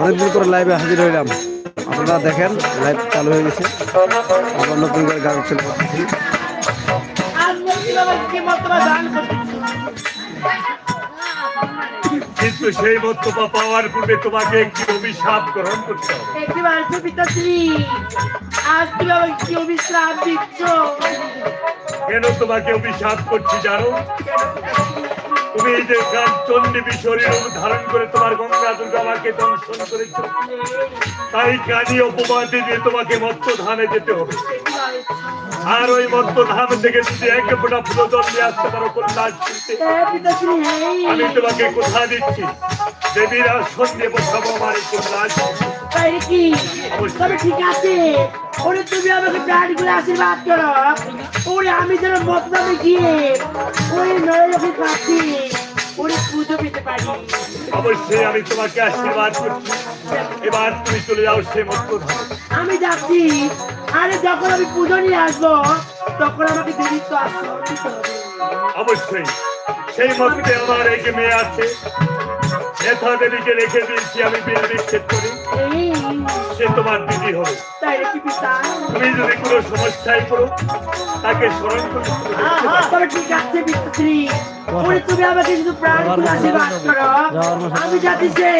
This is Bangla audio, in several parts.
অনেকদিন করে লাইভে হাজির হইলাম। আপনারা দেখেন লাইভ চালু হয়ে গেছে। আবার নতুন করে গান চলে কিন্তু সেই বক্তব্য পাওয়ার পূর্বে তোমাকে একটি অভিশাপ গ্রহণ করতে হবে। একবার পিতাশ্রী আজ তুমি আমাকে কি অবিশ্রাম দিচ্ছ। কেন তোমাকে অভিশাপ করছি জানো? তুমি এই যে গান চণ্ডী বিশ্বরীর ধারণ করে তোমার গঙ্গা দুর্গা আমাকে দংশন করেছ। তাই কানি অপবাদে দিয়ে তোমাকে মত্ত ধামে যেতে হবে। আর ওই মত্ত ধাম থেকে যদি এক ফোঁটা ফুলো নিয়ে আসতে পারো আমি তোমাকে কথা দিচ্ছি? দেবীর আসন দিয়ে বসাবো আমার এই কল্যাণ ঠিক আছে। ওরে তুমি আমাকে প্রাণ করে আশীর্বাদ করো। ওরে আমি যেন মতনামে গিয়ে ওই নরলোকের কাছে ওরে পুজো পেতে পারি। অবশ্যই আমি তোমাকে আশীর্বাদ করছি। এবার তুমি চলে যাও সে ধামে আমি যাচ্ছি। আরে যখন আমি পুজো নিয়ে আসব তখন আমাকে দেবীর তো আসন অবশ্যই। সেই মধ্যে আমার এক মেয়ে আছে নেতা দেবীকে রেখে দিয়েছি আমি বিল বিচ্ছেদ করি। সে তোমার দিদি হবে। তাই নাকি পিতা? তুমি যদি কোনো সমস্যায় পড়ো তাকে স্মরণ তবে ঠিক আছে তুমি আমাকে শুধু প্রাণ আশীর্বাদ করো। আমি যাচ্ছি সে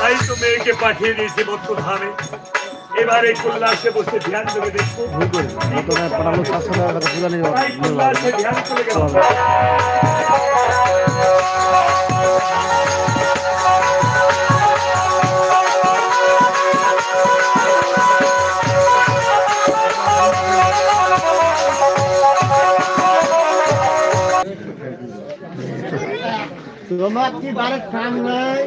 তাই তো মেয়েকে পাঠিয়ে দিয়েছি মত্ত ধামে এবারে কল্যাণে বসে ধ্যান করে দেখব। করে ধ্যান চলে গেল তোমার কি বারে কাম নাই